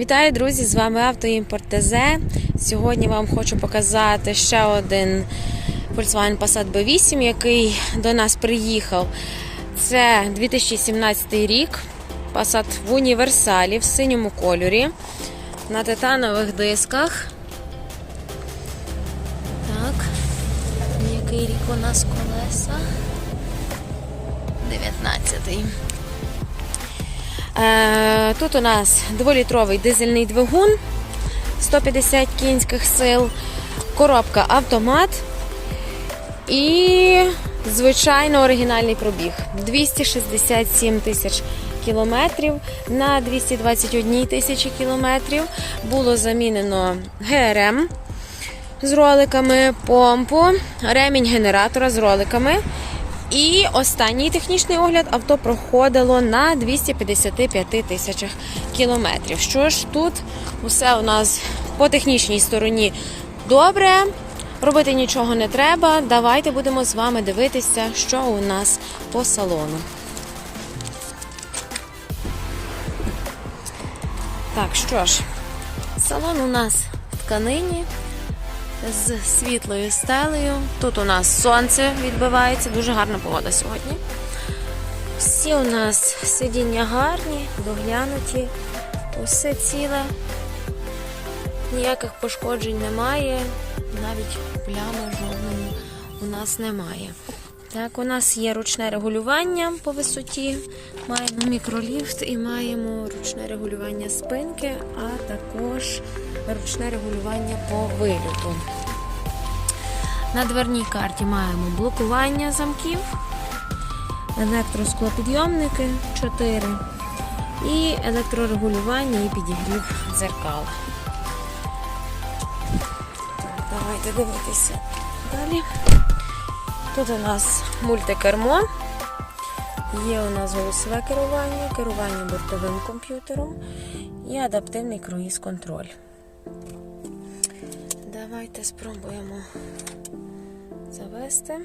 Вітаю, друзі! З вами Автоімпорт ТЗ. Сьогодні вам хочу показати ще один Volkswagen Passat B8, який до нас приїхав. Це 2017 рік. Passat в універсалі в синьому кольорі на титанових дисках. Так, який рік у нас колеса? 19-й. Е, Тут у нас 2-літровий дизельний двигун 150 кінських сил, коробка автомат і, звичайно, оригінальний пробіг 267 тисяч кілометрів на 221 тисячі кілометрів. Було замінено ГРМ з роликами, помпу, ремінь генератора з роликами. І останній технічний огляд авто проходило на 255 тисячах кілометрів. Що ж тут усе у нас по технічній стороні добре. Робити нічого не треба. Давайте будемо з вами дивитися, що у нас по салону. Так, що ж, салон у нас в тканині з світлою стелею. Тут у нас сонце відбивається, дуже гарна погода сьогодні. Всі у нас сидіння гарні, доглянуті, усе ціле, ніяких пошкоджень немає, навіть плями жодної у нас немає. Так, у нас є ручне регулювання по висоті, маємо мікроліфт і маємо ручне регулювання спинки, а також ручне регулювання по вильоту. На дверній карті маємо блокування замків, електросклопідйомники 4 і електрорегулювання і підігрів дзеркал. Так, давайте дивитися далі. Тут у нас мультикермо. Є у нас голосове керування, керування бортовим комп'ютером і адаптивний круїз-контроль. Давайте спробуємо завести.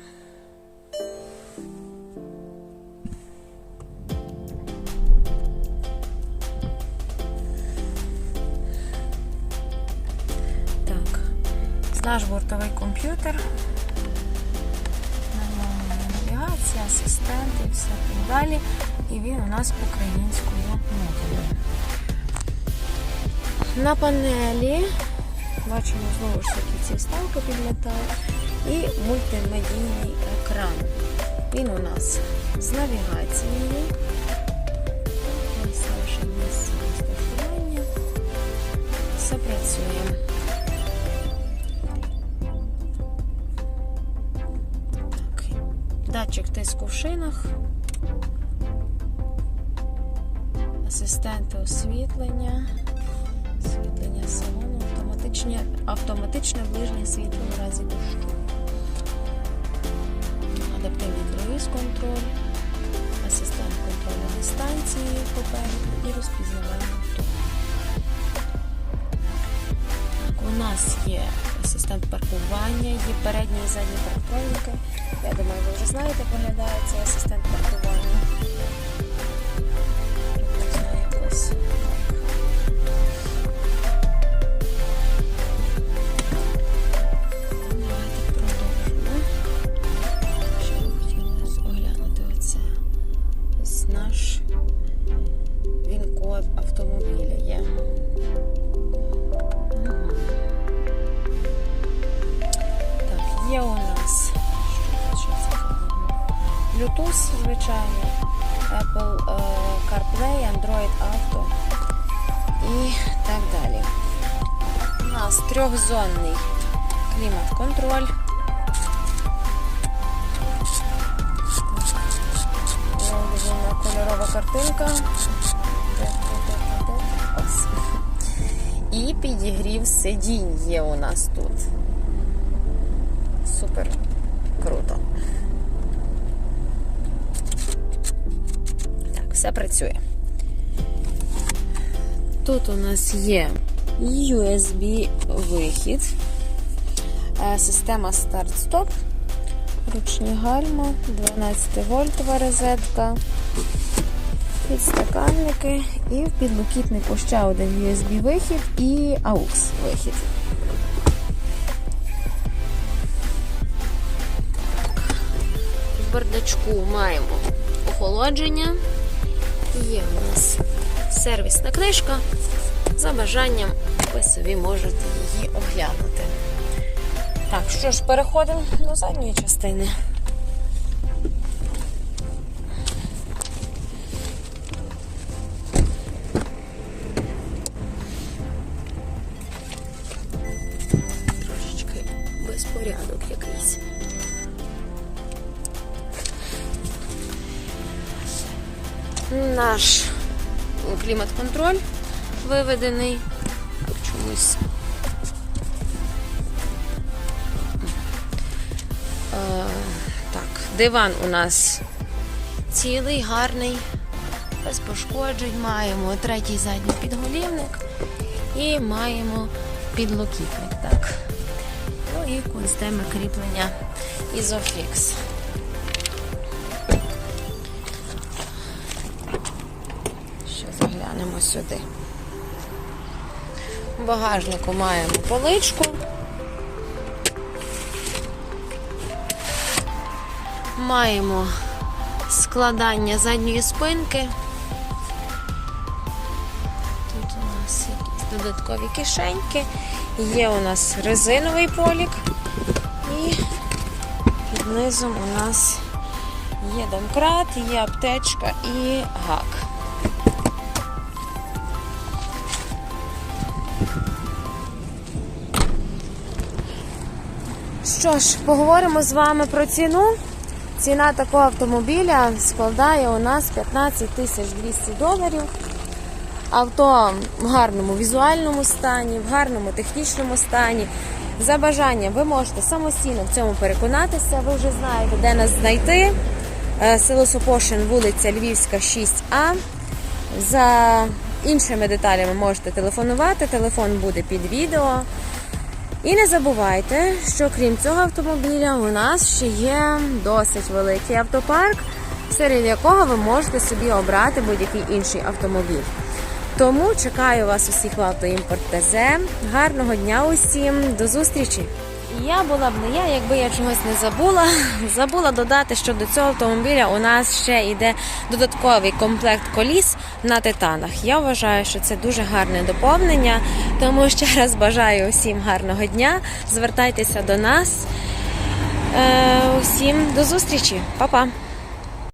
Наш бортовий комп'ютер. Асистенти і все так далі. І він у нас українською мовою. На панелі бачимо знову ж таки ці вставки підлітають і мультимедійний екран. Він у нас з навігацією. Тиску. Асистенти освітлення, освітлення салону, автоматичне, автоматичне ближнє світло в разі дощу. Адаптивний круїз-контроль, асистент контролю дистанції попереду і розпізнавання авто. У нас є асистент паркування, є передні і задні парктроніки. Я думаю, ви вже знаєте, виглядає цей асистент паркування. Ось наш він код автомобіля є. Bluetooth, звичайно, Apple е, CarPlay, Android Auto і так далі. У нас трьохзонний клімат-контроль. Кольорова картинка. І підігрів сидінь є у нас тут. Все працює. Тут у нас є USB вихід, е, система старт-стоп, ручні гальма, 12 вольтова розетка, підстаканники і в підлокітнику ще один USB вихід і AUX вихід. В бардачку маємо охолодження. Є у нас сервісна книжка. За бажанням ви собі можете її оглянути. Так, що ж, переходимо до задньої частини. Наш клімат-контроль виведений. Чомусь. Е, так, диван у нас цілий, гарний, без пошкоджень. Маємо третій задній підголівник і маємо підлокітник. Так. Ну і система кріплення Isofix. Ще сюди. В багажнику маємо поличку. Маємо складання задньої спинки. Тут у нас якісь додаткові кишеньки. Є у нас резиновий полік. І під низом у нас є домкрат, є аптечка і гак. Що ж, поговоримо з вами про ціну. Ціна такого автомобіля складає у нас 15 тисяч 200 доларів. Авто в гарному візуальному стані, в гарному технічному стані. За бажанням ви можете самостійно в цьому переконатися. Ви вже знаєте, де нас знайти. Е, Село Сопошин, вулиця Львівська, 6А. За іншими деталями можете телефонувати. Телефон буде під відео. І не забувайте, що крім цього автомобіля, у нас ще є досить великий автопарк, серед якого ви можете собі обрати будь-який інший автомобіль. Тому чекаю вас усіх в «Автоімпорт ТЗ». Гарного дня усім, до зустрічі! Я була б не я, якби я чогось не забула. Забула додати, що до цього автомобіля у нас ще йде додатковий комплект коліс на титанах. Я вважаю, що це дуже гарне доповнення. Тому ще раз бажаю усім гарного дня. Звертайтеся до нас. Е, усім до зустрічі, Па-па!